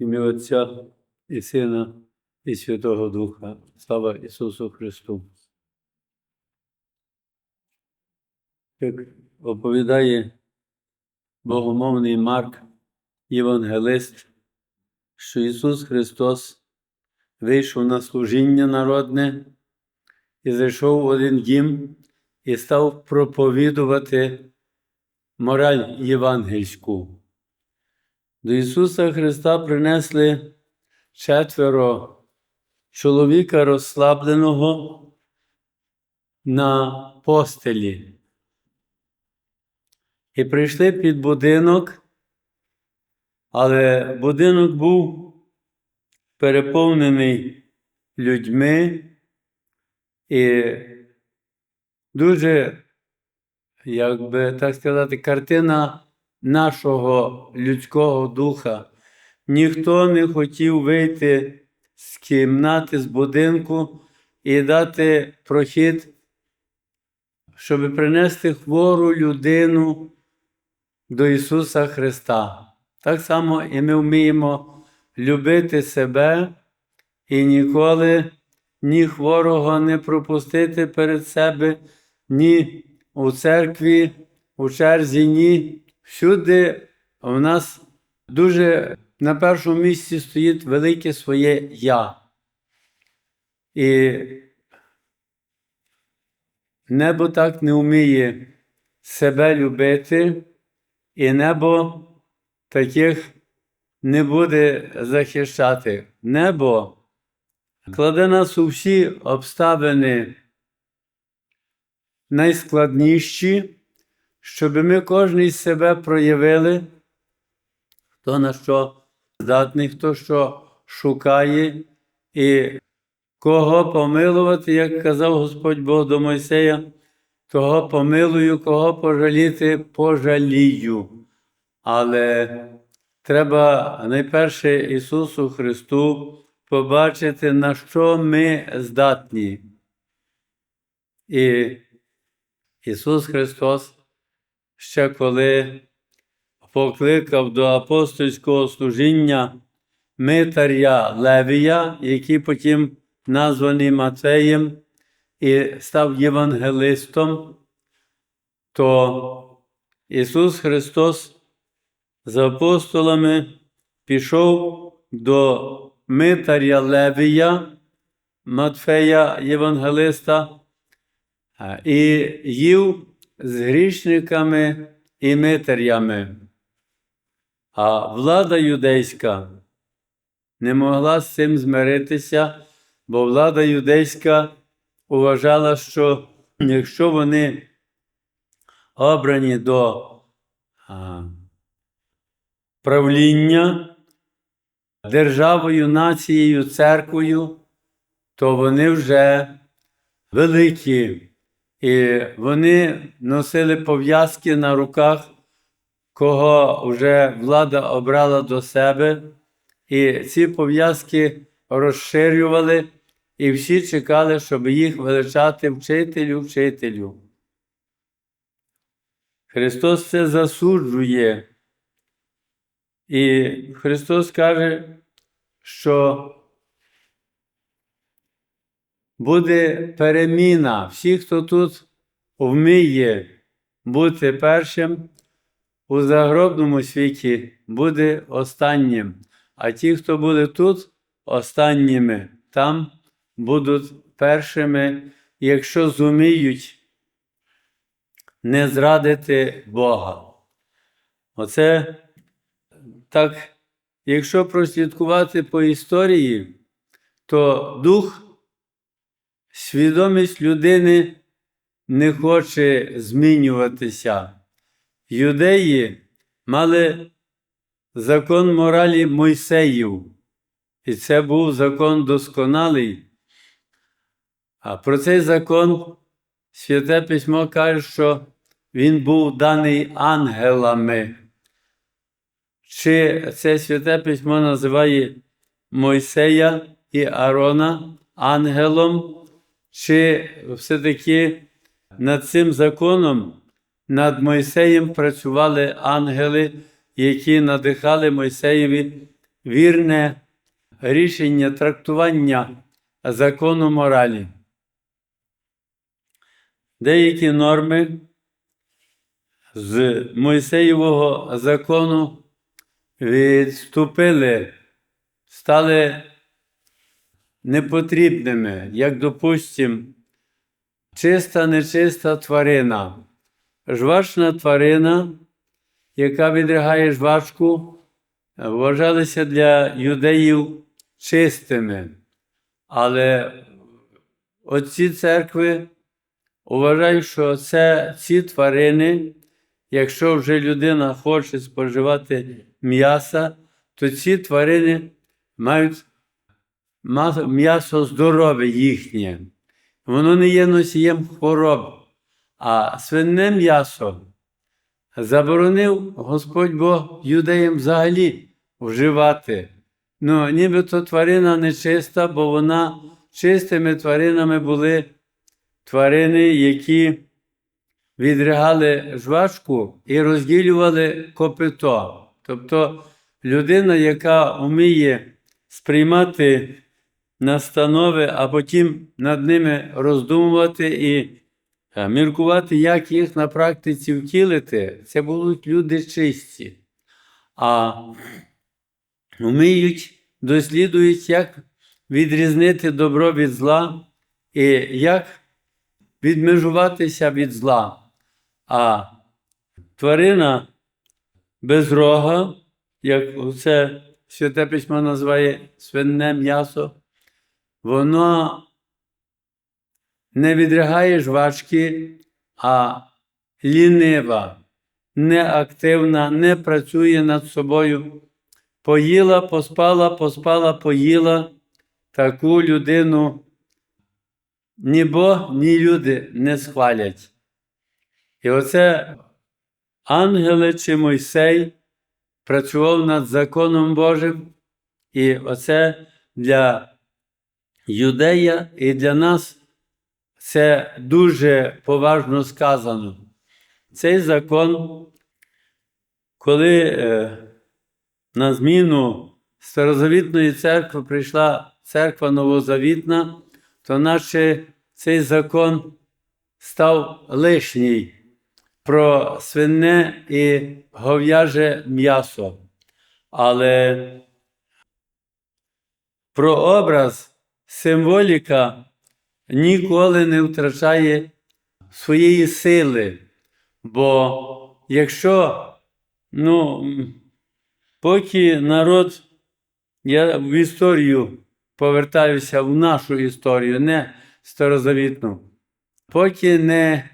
Ім'я Отця і Сина, і Святого Духа. Слава Ісусу Христу. Як оповідає богомовний Марк, євангелист, що Ісус Христос вийшов на служіння народне і зайшов в один дім і став проповідувати мораль євангельську. До Ісуса Христа принесли четверо чоловіка розслабленого на постелі. І прийшли під будинок, але будинок був переповнений людьми і дуже, як би так сказати, картина нашого людського духа. Ніхто не хотів вийти з кімнати, з будинку і дати прохід, щоб принести хвору людину до Ісуса Христа. Так само і ми вміємо любити себе і ніколи ні хворого не пропустити перед себе, ні у церкві, у черзі, ні. Всюди у нас дуже на першому місці стоїть велике своє я. І небо так не вміє себе любити, і небо таких не буде захищати. Небо кладе нас у всі обставини найскладніші, щоб ми кожен себе проявили, хто на що здатний, хто що шукає, і кого помилувати, як казав Господь Бог до Мойсея, того помилую, кого пожаліти, пожалію. Але треба найперше Ісусу Христу побачити, на що ми здатні. І Ісус Христос ще коли покликав до апостольського служіння Митаря Левія, який потім названий Матеєм і став євангелистом, то Ісус Христос з апостолами пішов до Митаря Левія, Матфея Євангелиста, і їв з грішниками і митарями. А влада юдейська не могла з цим змиритися, бо влада юдейська вважала, що якщо вони обрані до а, правління державою, нацією, церквою, то вони вже великі. І вони носили пов'язки на руках, кого вже влада обрала до себе, і ці пов'язки розширювали, і всі чекали, щоб їх величати вчителю, вчителю. Христос це засуджує. І Христос каже, що буде переміна. Всі, хто тут вміє бути першим, у загробному світі буде останнім. А ті, хто буде тут, останніми, там будуть першими, якщо зуміють не зрадити Бога. Оце так, якщо прослідкувати по історії, то дух Свідомість людини не хоче змінюватися. Юдеї мали закон моралі Мойсеїв, і це був закон досконалий. А про цей закон Святе Письмо каже, що він був даний ангелами. Чи це святе письмо називає Мойсея і Арона ангелом? Чи все-таки над цим законом, над Мойсеєм працювали ангели, які надихали Мойсеєві вірне рішення трактування закону моралі. Деякі норми з Мойсеєвого закону відступили, стали непотрібними, як, допустим, чиста, нечиста тварина. Жвачна тварина, яка відригає жвачку, вважалися для юдеїв чистими. Але отці церкви вважають, що це ці тварини, якщо вже людина хоче споживати м'яса, то ці тварини мають ма- м'ясо здорове їхнє. Воно не є носієм хвороб. А свине м'ясо заборонив Господь Бог юдеям взагалі вживати. Ну, нібито тварина нечиста, бо вона чистими тваринами були тварини, які відригали жвачку і розділювали копито. Тобто людина, яка вміє сприймати настанови, а потім над ними роздумувати і е, міркувати, як їх на практиці втілити, це будуть люди чисті. А вміють, дослідують, як відрізнити добро від зла і як відмежуватися від зла. А тварина без рога, як це Святе Письмо називає свинне м'ясо, воно не відригає жвачки, а лінива, неактивна, не працює над собою. Поїла, поспала, поспала, поїла. Таку людину ні Бог, ні люди не схвалять. І оце ангели чи Мойсей працював над законом Божим, і оце для юдея і для нас це дуже поважно сказано. Цей закон, коли е, на зміну Старозавітної церкви прийшла церква Новозавітна, то наче цей закон став лишній про свине і гов'яже м'ясо. Але про образ, символіка ніколи не втрачає своєї сили. Бо якщо, ну, поки народ, я в історію повертаюся в нашу історію, не старозавітну, поки не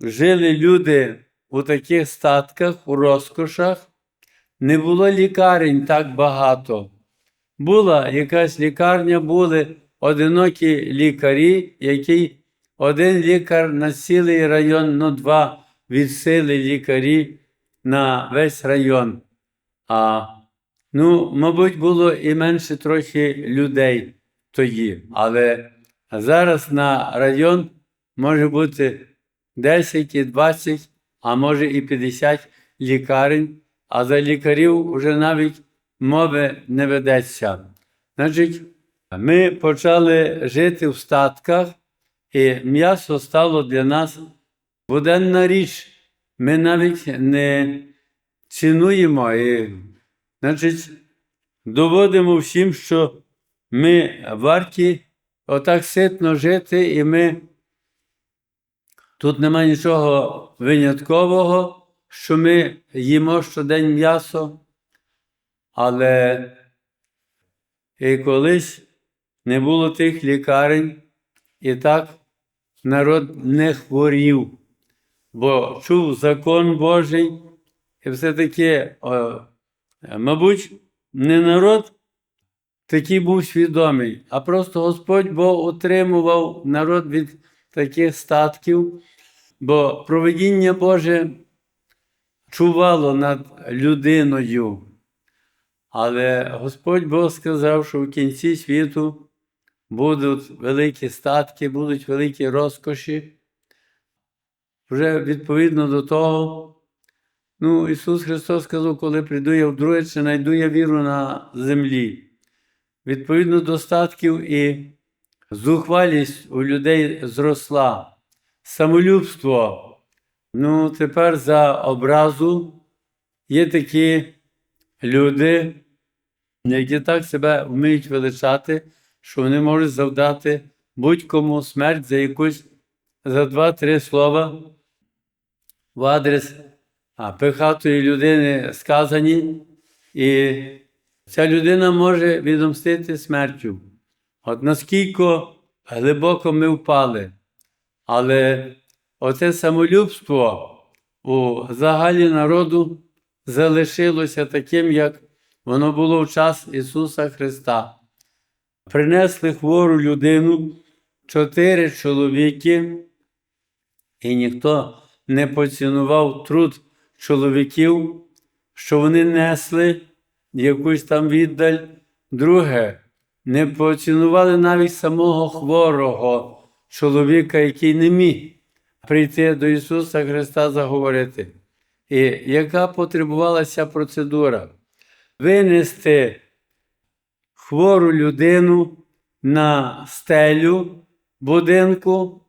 жили люди у таких статках, у розкошах, не було лікарень так багато. Була якась лікарня, були одинокі лікарі, які один лікар на цілий район, ну два від сили лікарі на весь район. А, ну, мабуть, було і менше трохи людей тоді. Але зараз на район може бути 10 і 20, а може і 50 лікарень, а за лікарів вже навіть мови не ведеться. Значить, ми почали жити в статках, і м'ясо стало для нас буденна річ. Ми навіть не цінуємо і, значить, доводимо всім, що ми варті отак ситно жити, і ми тут немає нічого виняткового, що ми їмо щодень м'ясо, але і колись не було тих лікарень, і так народ не хворів, бо чув закон Божий, і все-таки, мабуть, не народ такий був свідомий, а просто Господь Бог утримував народ від таких статків, бо проведіння Боже чувало над людиною. Але Господь Бог сказав, що в кінці світу будуть великі статки, будуть великі розкоші. Вже відповідно до того, Ну, Ісус Христос сказав, коли прийду я вдруге, чи знайду я віру на землі. Відповідно до статків і зухвалість у людей зросла. Самолюбство. Ну, тепер за образу є такі люди, які так себе вміють величати, що вони можуть завдати будь-кому смерть за якусь за два-три слова в адрес пихатої людини сказані, і ця людина може відомстити смертю. От наскільки глибоко ми впали. Але оце самолюбство у загалі народу залишилося таким, як воно було в час Ісуса Христа. Принесли хвору людину, чотири чоловіки, і ніхто не поцінував труд чоловіків, що вони несли якусь там віддаль. Друге, не поцінували навіть самого хворого чоловіка, який не міг прийти до Ісуса Христа заговорити. І яка потребувалася процедура? Винести хвору людину на стелю будинку,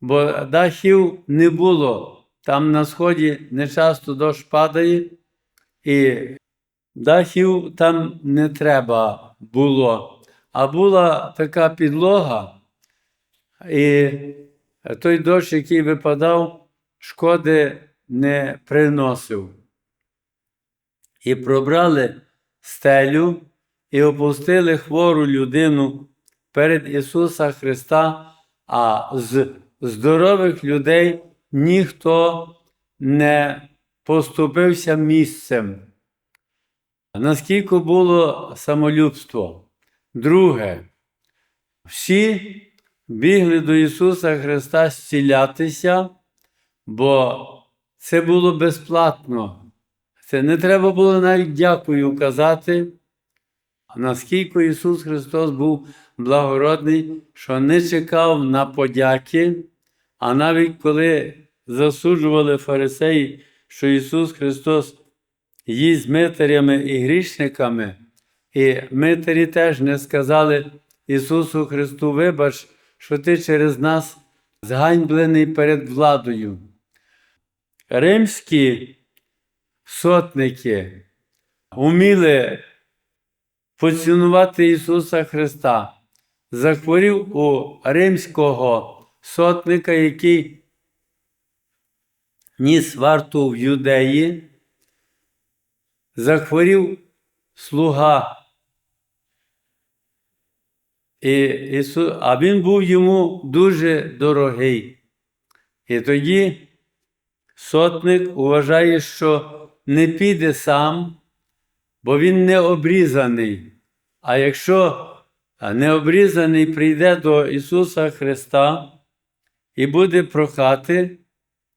бо дахів не було. Там на сході не часто дощ падає, і дахів там не треба було. А була така підлога, і той дощ, який випадав, шкоди не приносив. І пробрали стелю і опустили хвору людину перед Ісуса Христа, а з здорових людей ніхто не поступився місцем. Наскільки було самолюбство? Друге, всі бігли до Ісуса Христа зцілятися, бо це було безплатно. Це не треба було навіть дякую казати, наскільки Ісус Христос був благородний, що не чекав на подяки, а навіть коли засуджували фарисеї, що Ісус Христос їсть митарями і грішниками, і митарі теж не сказали Ісусу Христу, вибач, що Ти через нас зганьблений перед владою. Римські сотники уміли поцінувати Ісуса Христа. Захворів у римського сотника, який ніс варту в юдеї, захворів слуга. І Ісу... А він був йому дуже дорогий. І тоді сотник вважає, що не піде сам, бо він не обрізаний. А якщо необрізаний прийде до Ісуса Христа і буде прохати,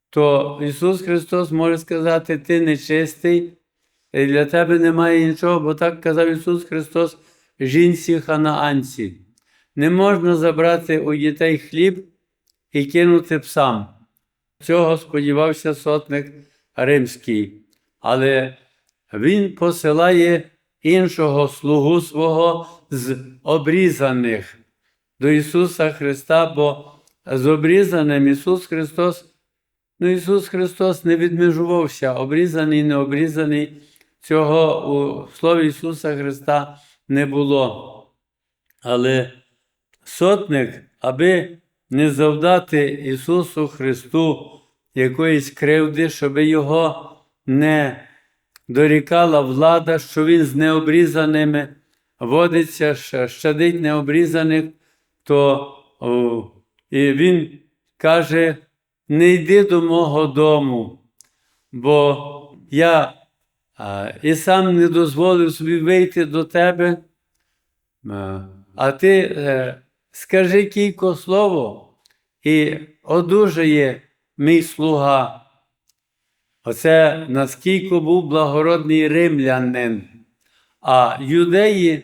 то Ісус Христос може сказати, ти нечистий, і для тебе немає нічого, бо так казав Ісус Христос жінці ханаанці. Не можна забрати у дітей хліб і кинути псам. Цього сподівався сотник римський. Але він посилає іншого слугу свого з обрізаних до Ісуса Христа, бо з обрізаним Ісус Христос, ну Ісус Христос не відмежувався, обрізаний, не обрізаний. Цього у Слові Ісуса Христа не було. Але сотник, аби не завдати Ісусу Христу якоїсь кривди, щоб Його не дорікала влада, що Він з необрізаними водиться, щадить необрізаних, то о, і Він каже: не йди до мого дому, бо я а, і сам не дозволив собі вийти до тебе. А ти е, скажи кілько слово, і одужає мій слуга. Оце наскільки був благородний римлянин. А юдеї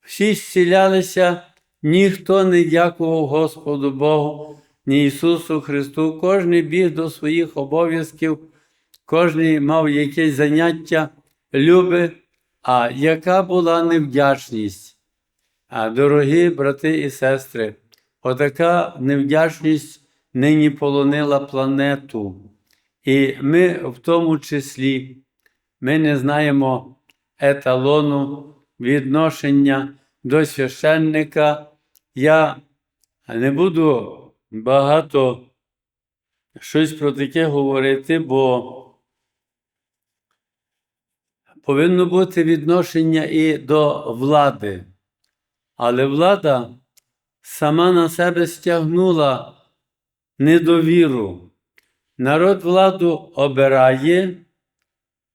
всі зцілялися, ніхто не дякував Господу Богу, ні Ісусу Христу. Кожен біг до своїх обов'язків, кожен мав якесь заняття, люби, а яка була невдячність. А, дорогі брати і сестри, отака невдячність нині полонила планету. І ми в тому числі ми не знаємо еталону відношення до священника. Я не буду багато щось про таке говорити, бо повинно бути відношення і до влади. Але влада сама на себе стягнула недовіру. Народ владу обирає,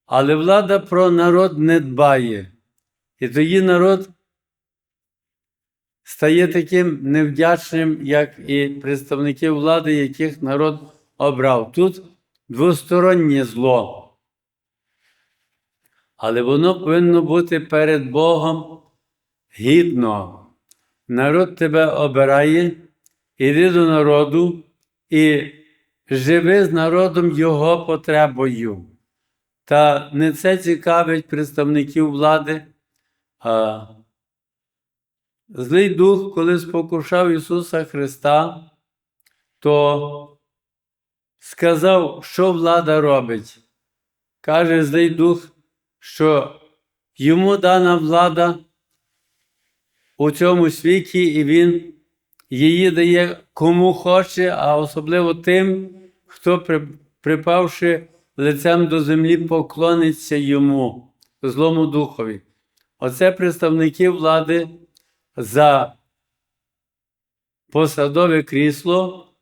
але влада про народ не дбає. І тоді народ стає таким невдячним, як і представники влади, яких народ обрав. Тут двостороннє зло. Але воно повинно бути перед Богом гідно. Народ тебе обирає, іди до народу і живи з народом його потребою. Та не це цікавить представників влади. А злий дух, коли спокушав Ісуса Христа, то сказав, що влада робить. Каже злий дух, що йому дана влада у цьому світі, і він її дає кому хоче, а особливо тим, хто, припавши лицем до землі, поклониться йому, злому духові. Оце представники влади за посадове крісло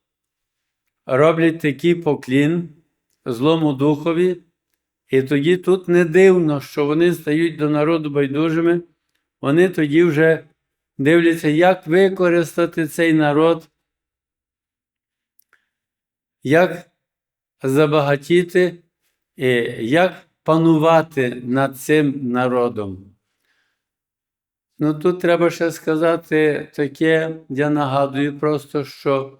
роблять такий поклін злому духові, і тоді тут не дивно, що вони стають до народу байдужими, вони тоді вже дивляться, як використати цей народ, як забагатіти, як панувати над цим народом. Ну, тут треба ще сказати таке, я нагадую просто, що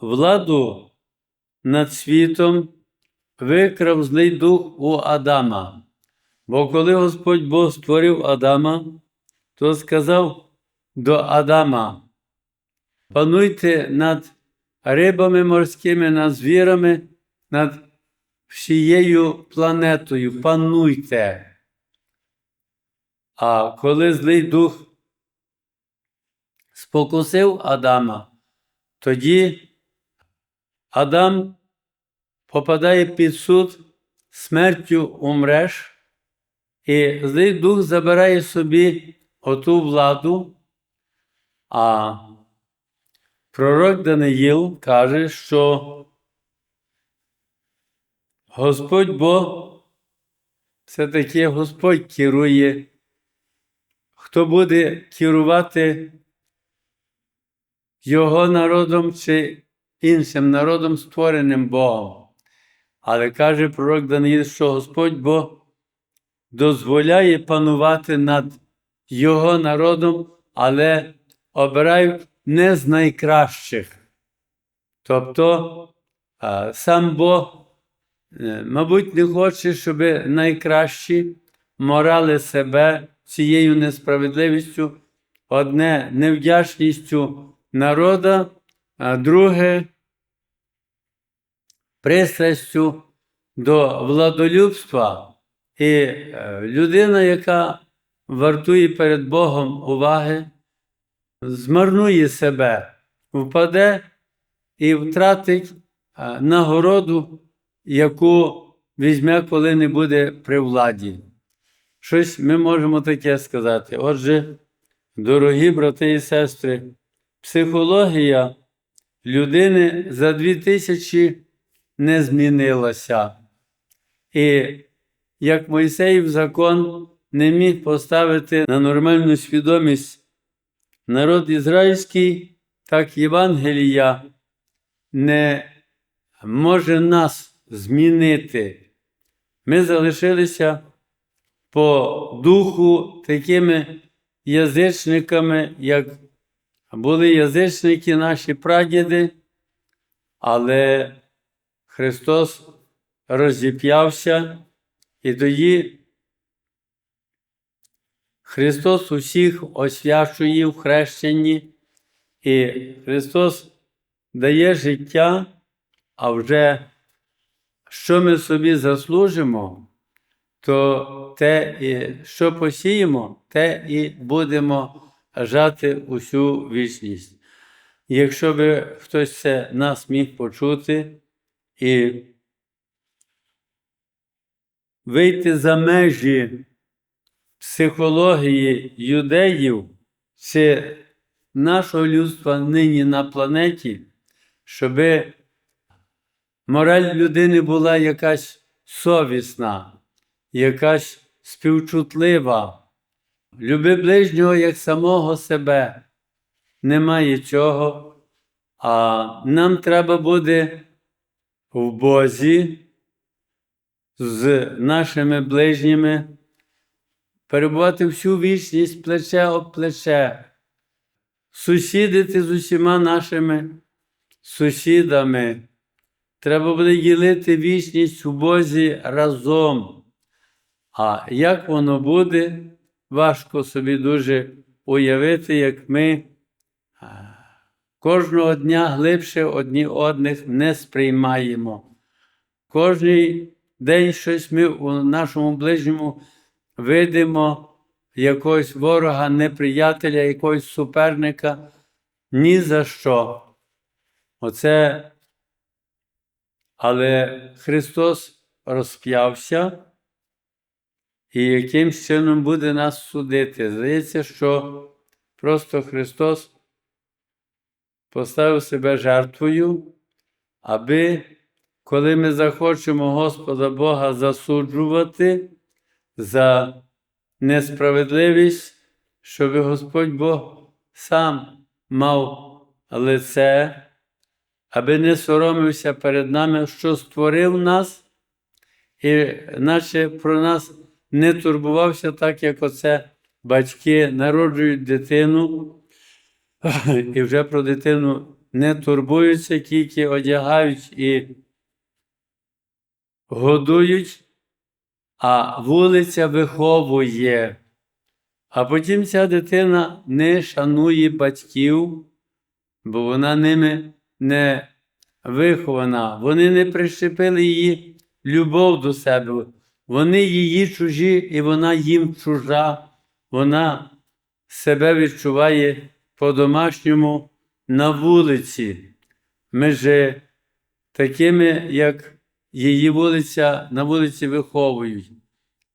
владу над світом викрав злий дух у Адама. Бо коли Господь Бог створив Адама, то сказав до Адама: пануйте над рибами морськими, над звірами, над всією планетою, пануйте. А коли злий дух спокусив Адама, тоді Адам попадає під суд, смертю умреш, і злий дух забирає собі оту владу, а пророк Даниїл каже, що Господь Бог все-таки Господь керує, хто буде керувати його народом чи іншим народом, створеним Богом. Але каже пророк Даниїл, що Господь Бог дозволяє панувати над його народом, але обирає не з найкращих. Тобто сам Бог, е, мабуть, не хоче, щоб найкращі морали себе цією несправедливістю, одне невдячністю народа, а друге пристрастю до владолюбства. І е, людина, яка вартує перед Богом уваги, змарнує себе, впаде і втратить нагороду, яку візьме, коли не буде при владі. Щось ми можемо таке сказати. Отже, дорогі брати і сестри, психологія людини за дві тисячі не змінилася. І як Мойсеїв закон не міг поставити на нормальну свідомість народ ізраїльський, так Євангелія не може нас змінити. Ми залишилися по духу такими язичниками, як були язичники наші прадіди, але Христос розіп'явся, і тоді Христос усіх освячує в хрещенні, і Христос дає життя, а вже що ми собі заслужимо, то те, і що посіємо, те і будемо жати усю вічність. Якщо би хтось це нас міг почути і вийти за межі психології юдеїв чи нашого людства нині на планеті, щоб мораль людини була якась совісна, якась співчутлива. Люби ближнього як самого себе. Немає чого, а нам треба буде в Бозі з нашими ближніми перебувати всю вічність плече об плече, сусідити з усіма нашими сусідами. Треба буде ділити вічність у Бозі разом. А як воно буде, важко собі дуже уявити, як ми кожного дня глибше одні одних не сприймаємо. Кожний день щось ми у нашому ближньому видимо якогось ворога, неприятеля, якогось суперника. Ні за що. Оце. Але Христос розп'явся, і яким чином буде нас судити. Здається, що просто Христос поставив себе жертвою, аби, коли ми захочемо Господа Бога засуджувати за несправедливість, щоб Господь Бог сам мав лице, аби не соромився перед нами, що створив нас, і наче про нас не турбувався, так як оце батьки народжують дитину, і вже про дитину не турбуються, тільки одягають і годують, а вулиця виховує. А потім ця дитина не шанує батьків, бо вона ними не вихована. Вони не прищепили її любов до себе. Вони її чужі, і вона їм чужа. Вона себе відчуває по-домашньому на вулиці. Ми же такими, як її вулиця на вулиці виховують.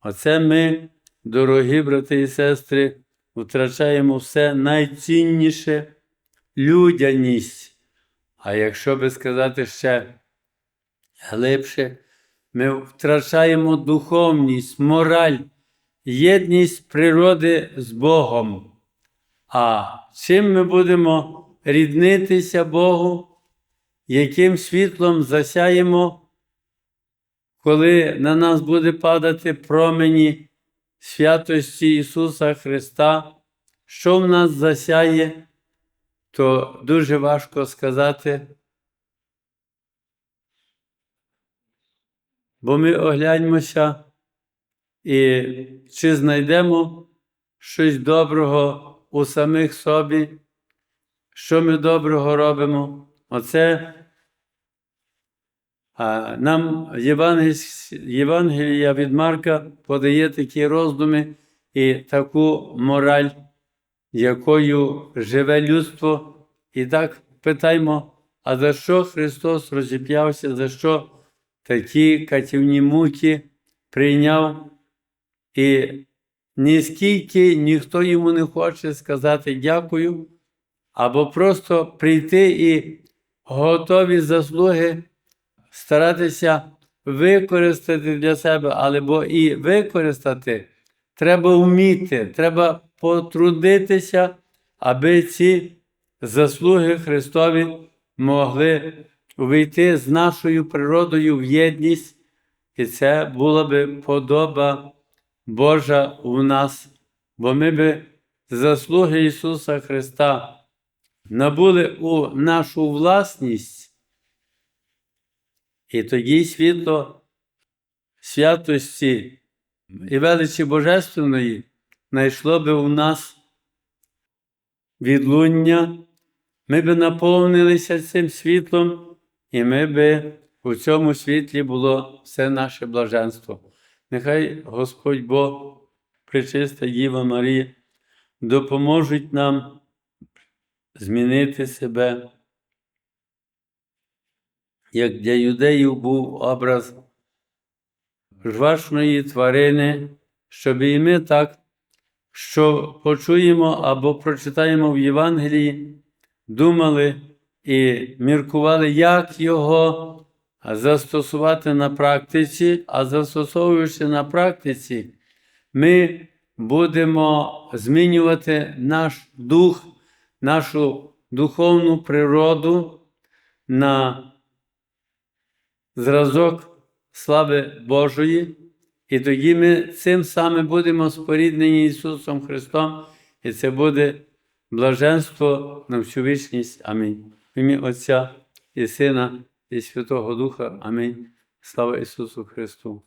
Оце ми, дорогі брати і сестри, втрачаємо все найцінніше людяність. А якщо би сказати ще глибше, ми втрачаємо духовність, мораль, єдність природи з Богом. А чим ми будемо ріднитися Богу, яким світлом засяємо, коли на нас буде падати промені святості Ісуса Христа, що в нас засяє, то дуже важко сказати. Бо ми огляньмося і чи знайдемо щось доброго у самих собі, що ми доброго робимо. Оце нам Євангелія від Марка подає такі роздуми і таку мораль, якою живе людство. І так питаймо, а за що Христос розіп'явся, за що такі катівні муки прийняв, і ніскільки ніхто йому не хоче сказати дякую, або просто прийти і готові заслуги старатися використати для себе, або і використати, треба вміти, треба потрудитися, аби ці заслуги Христові могли увійти з нашою природою в єдність, і це була би подоба Божа у нас, бо ми би заслуги Ісуса Христа набули у нашу власність, І тоді світло святості і величі Божественної знайшло би у нас відлуння, ми би наповнилися цим світлом, і ми би у цьому світлі було все наше блаженство. Нехай Господь Бог, Пречиста Діва Марія, допоможуть нам змінити себе. Як для юдеїв був образ жвачної тварини, щоб і ми так, що почуємо або прочитаємо в Євангелії, думали і міркували, як його застосувати на практиці, а застосовуючи на практиці, ми будемо змінювати наш дух, нашу духовну природу на зразок слави Божої, і тоді ми цим самим будемо споріднені Ісусом Христом, і це буде блаженство на всю вічність. Амінь. В ім'я Отця і Сина, і Святого Духа. Амінь. Слава Ісусу Христу!